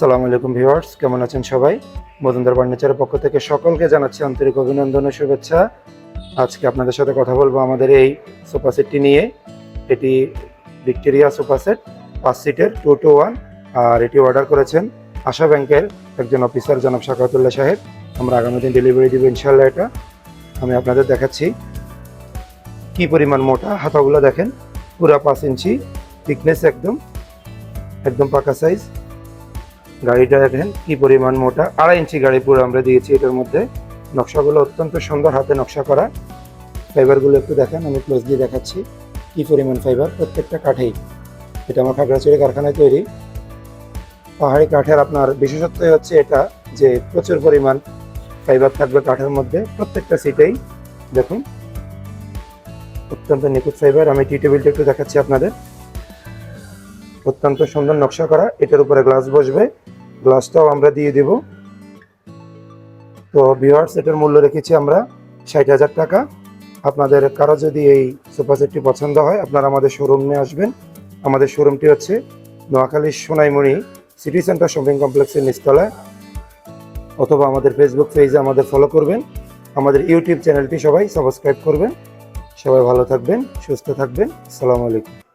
সালাম আলাইকুম ভিউয়ার্স, কেমন আছেন সবাই? মজুমদার ফার্নিচারের পক্ষ থেকে সকলকে জানাচ্ছি আন্তরিক অভিনন্দন ও শুভেচ্ছা। আজকে আপনাদের সাথে কথা বলব আমাদের এই সোফা সেটটি নিয়ে। এটি ভিক্টোরিয়া সোফা সেট, পাঁচ সিটের টু টু ওয়ান আর এটি অর্ডার করেছেন আশা ব্যাংকের একজন অফিসার জনাব শাকাতুল্লাহ সাহেব। আমরা আগামী দিন ডেলিভারি দিব ইনশাল্লাহ এটা। আমি আপনাদের দেখাচ্ছি কি পরিমাণ মোটা হাতাগুলো দেখেন। পুরা পাঁচ ইঞ্চি থিকনেস একদম একদম পাকা সাইজ গাড়িটা দেখেন কি পরিমাণ মোটা। আড়াই ইঞ্চি গাড়ি পুরো আমরা দিয়েছি এটার মধ্যে। নকশাগুলো অত্যন্ত সুন্দর হাতে নকশা করা। ফাইবারগুলো একটু দেখেন, আমি ক্লোজ দিয়ে দেখাচ্ছি কি পরিমাণ ফাইবার। প্রত্যেকটা কাঠেই। এটা আমার খাগড়াছড়ি কারখানায় তৈরি। পাহাড়ি কাঠের আপনার বিশেষত্বই হচ্ছে এটা যে প্রচুর পরিমাণ ফাইবার থাকবে কাঠের মধ্যে। প্রত্যেকটা সিটেই দেখুন, অত্যন্ত নিখুঁত ফাইবার। আমি টি টেবিলটা একটু দেখাচ্ছি আপনাদের। অত্যন্ত সুন্দর নকশা করা। এটার উপরে গ্লাস বসবে। গ্লাসটাও আমরা দিয়ে দেব। তো ভিওয়ার্স এটার মূল্য রেখেছি আমরা ষাট হাজার টাকা। আপনাদের, কারও যদি এই সোফা সেটটি পছন্দ হয়, আপনারা আমাদের শোরুমে আসবেন। আমাদের শোরুমটি হচ্ছে Noakhali Sonaimoni city centre shopping কমপ্লেক্সের নিচতলায়। অথবা আমাদের ফেসবুক পেজে আমাদের ফলো করবেন। আমাদের ইউটিউব চ্যানেলটি সবাই সাবস্ক্রাইব করবেন। সবাই ভালো থাকবেন, সুস্থ থাকবেন। আসসালামু আলাইকুম।